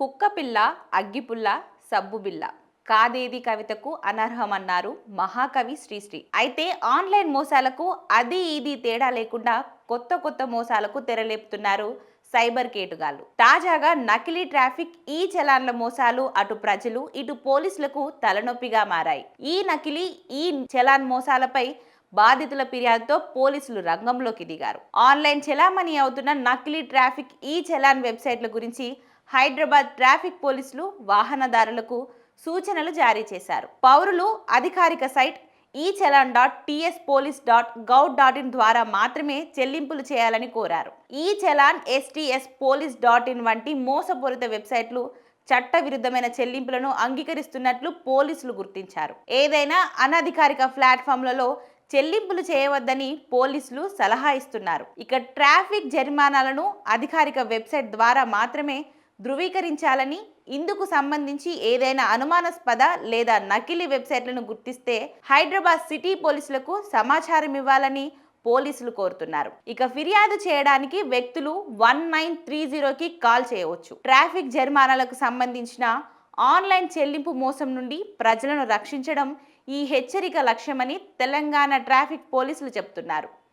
కుక్కపిల్ల అగ్గిపుల్ల సబ్బుబిల్ల కాదేది కవితకు అనర్హమన్నారు మహాకవి శ్రీశ్రీ. అయితే ఆన్లైన్ మోసాలకు అది ఇది తేడా లేకుండా కొత్త కొత్త మోసాలకు తెరలేపుతున్నారు సైబర్ కేటుగాళ్ళు. తాజాగా నకిలీ ట్రాఫిక్ ఈ చలాన్ల మోసాలు అటు ప్రజలు ఇటు పోలీసులకు తలనొప్పిగా మారాయి. ఈ నకిలీ ఈ చలాన్ మోసాలపై బాధితుల ఫిర్యాదుతో పోలీసులు రంగంలోకి దిగారు. ఆన్లైన్ చెలామణి అవుతున్న నకిలీ ట్రాఫిక్ ఈ చలాన్ వెబ్సైట్ల గురించి హైదరాబాద్ ట్రాఫిక్ పోలీసులు వాహనదారులకు సూచనలు జారీ చేశారు. పౌరులు అధికారిక site e challan dot TS police dot gov dot in ద్వారా మాత్రమే చెల్లింపులు చేయాలని కోరారు. E challan STS police dot in వంటి మోసపూరిత వెబ్సైట్లు చట్టవిరుద్ధమైన చెల్లింపులను అంగీకరిస్తున్నట్లు పోలీసులు గుర్తించారు. ఏదైనా అనధికారిక ప్లాట్ఫామ్లలో చెల్లింపులు చేయవద్దని పోలీసులు సలహా ఇస్తున్నారు. ఇక ట్రాఫిక్ జరిమానాలను అధికారిక వెబ్సైట్ ద్వారా మాత్రమే ధృవీకరించాలని ఇందుకు సంబంధించి ఏదైనా అనుమానాస్పద లేదా నకిలీ వెబ్సైట్లను గుర్తిస్తే హైదరాబాద్ సిటీ పోలీసులకు సమాచారం ఇవ్వాలని పోలీసులు కోరుతున్నారు. ఇక ఫిర్యాదు చేయడానికి వ్యక్తులు వన్ నైన్ త్రీ జీరోకి కాల్ చేయవచ్చు. ట్రాఫిక్ జరిమానాలకు సంబంధించిన ఆన్లైన్ చెల్లింపు మోసం నుండి ప్రజలను రక్షించడం ఈ హెచ్చరిక లక్ష్యమని తెలంగాణ ట్రాఫిక్ పోలీసులు చెబుతున్నారు